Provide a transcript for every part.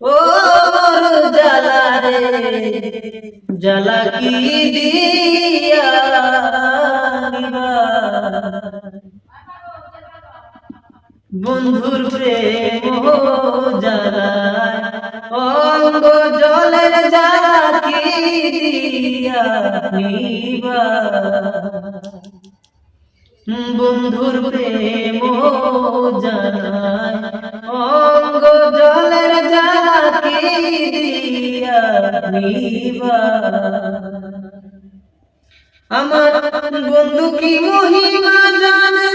ও জ্বালা রে জ্বালা কি দিয়া? বন্ধুর প্রেম জ্বালায় অঙ্গ জলের জ্বালা কি দিয়া বন্ধুর প্রেম জানায় আমার বন্ধু কি মহিমা জানে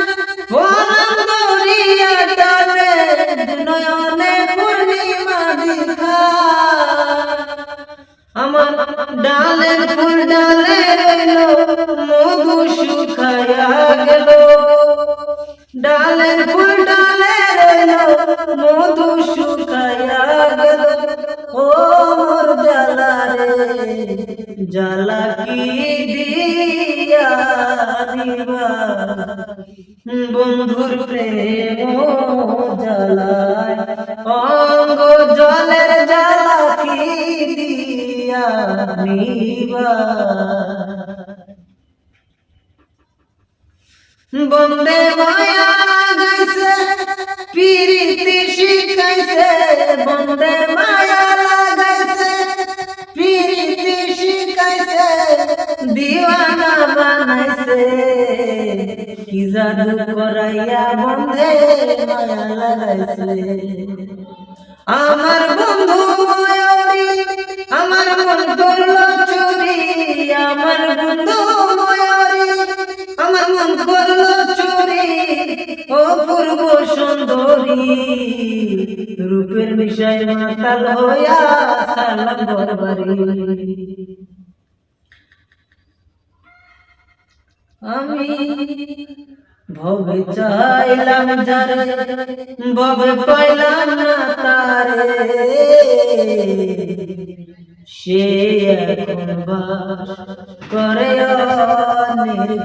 ডালের ফুল ডালে রইল মধু শুকায়া গেল ডালের ফুল ডালে মধু শুকায়া ও কি দিবা? বন্ধুর প্রেম জ্বালায় অঙ্গ জলের জ্বালা কি বন্দে মায়া দিওয়ানা বানাইছে। কি জাদু করাইয়া বন্দে মায়া লাগাইছে আমার বন্ধু আমার মন করল চুরি আমার বন্ধু আমার মন চুরি ও পূর্ব সুন্দরী। রূপের বিষয় মাতাল হইয়া সালাম দরবারি। আমি ভবে চাইলাম যারে ভবে পাইলাম না তারে। সে এখন বাস করে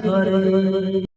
ঘরে